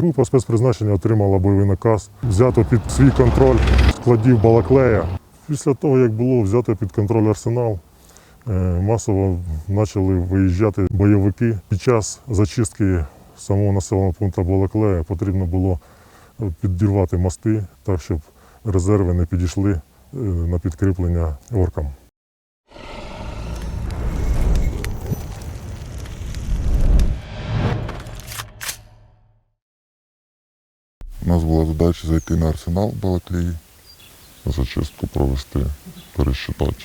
Група спецпризначення отримала бойовий наказ, взято під свій контроль складів Балаклея. Після того, як було взято під контроль арсенал, е, масово почали виїжджати бойовики. Під час зачистки самого населеного пункту Балаклея потрібно було підірвати мости, так щоб резерви не підійшли е, на підкріплення оркам. Нас була задача зайти на арсенал Балаклії, зачистку провести, пересчитати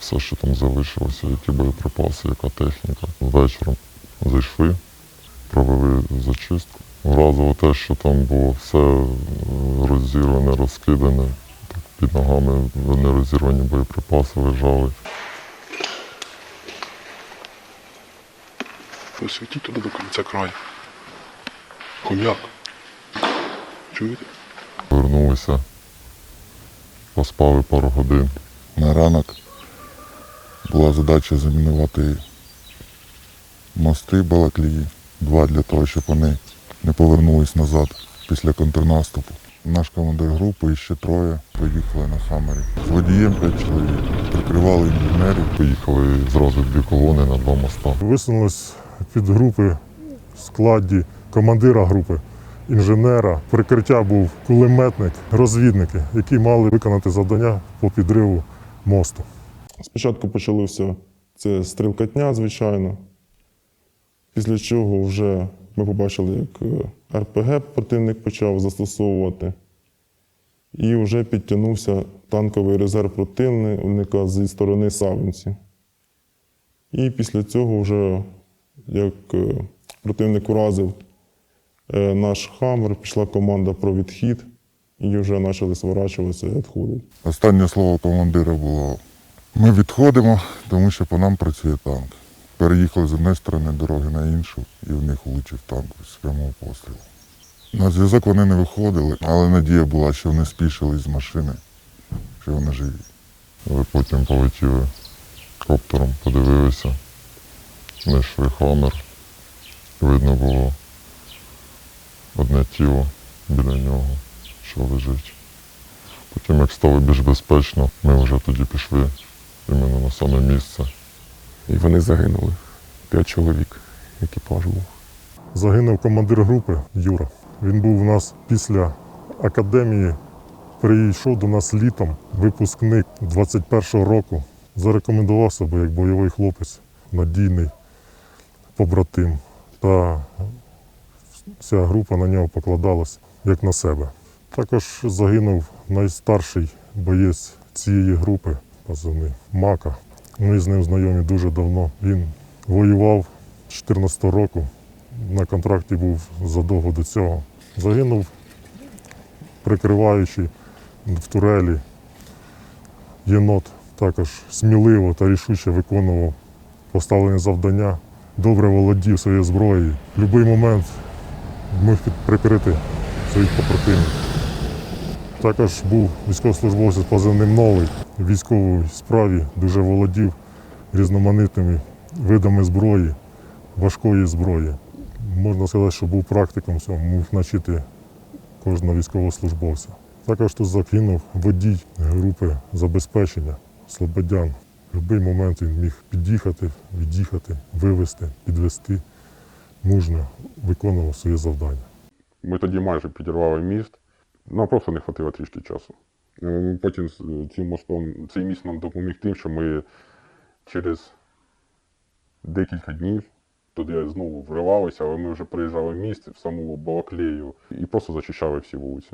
все, що там залишилося, які боєприпаси, яка техніка. Вечором зайшли, провели зачистку. Вразило те, що там було все е, розірване, розкидане. Так, під ногами нерозірвані боєприпаси лежали. Посвітіть туди до кінця краю. Хом'як. Чуєте? Повернулися, поспали пару годин. На ранок була задача замінувати мости Балаклії. Два для того, щоб вони не повернулись назад після контрнаступу. Наш командир групи і ще троє поїхали на Хаммері. З водієм п'ять чоловік. Прикривали інженерів. Поїхали зразу дві колони на два моста. Висунулись під групи в складі командира групи, інженера. Прикриття був кулеметник, розвідники, які мали виконати завдання по підриву мосту. Спочатку почалося це стрілкатня, звичайно. Після чого вже ми побачили, як е, РПГ противник почав застосовувати. І вже підтягнувся танковий резерв противника зі сторони Савинці. І після цього, вже, як е, противник уразив наш хамер, пішла команда про відхід, і вже почали сворачуватися і відходити. Останнє слово командира було: ми відходимо, тому що по нам працює танк. Переїхали з однієї сторони дороги на іншу, і в них влучив танк з прямого пострілу. На зв'язок вони не виходили, але надія була, що вони спішили з машини, що вони живі. Але потім полетіли коптером, подивилися, знайшли хамер. Видно було одне тіло біля нього, що лежить. Потім, як стало більш безпечно, ми вже тоді пішли іменно на саме місце. І вони загинули. П'ять чоловік. Екіпаж був. Загинув командир групи Юра. Він був у нас після академії, прийшов до нас літом, випускник 21-го року. Зарекомендував себе як бойовий хлопець, надійний побратим. Та вся група на нього покладалась як на себе. Також загинув найстарший боєць цієї групи, позивний Мака. Ми з ним знайомі дуже давно. Він воював 14 року, на контракті був задовго до цього. Загинув, прикриваючи в турелі. Єнот також сміливо та рішуче виконував поставлені завдання, добре володів своєю зброєю. В момент міг прикрити своїх побратимів. Також був військовослужбовцем з позивним новий. В військовій справі дуже володів різноманітними видами зброї, важкої зброї. Можна сказати, що був практиком цього, міг навчити кожного військовослужбовця. Також тут загинув водій групи забезпечення Слободян. В будь-який момент він міг під'їхати, від'їхати, вивезти, підвезти, мужньо виконував своє завдання. Ми тоді майже підірвали міст. Нам просто не вистачило трішки часу. Е, Потім цим мостом, цей міст нам допоміг тим, що ми через декілька днів туди знову вривалися, але ми вже приїжджали в міст в саму Балаклею і просто зачищали всі вулиці.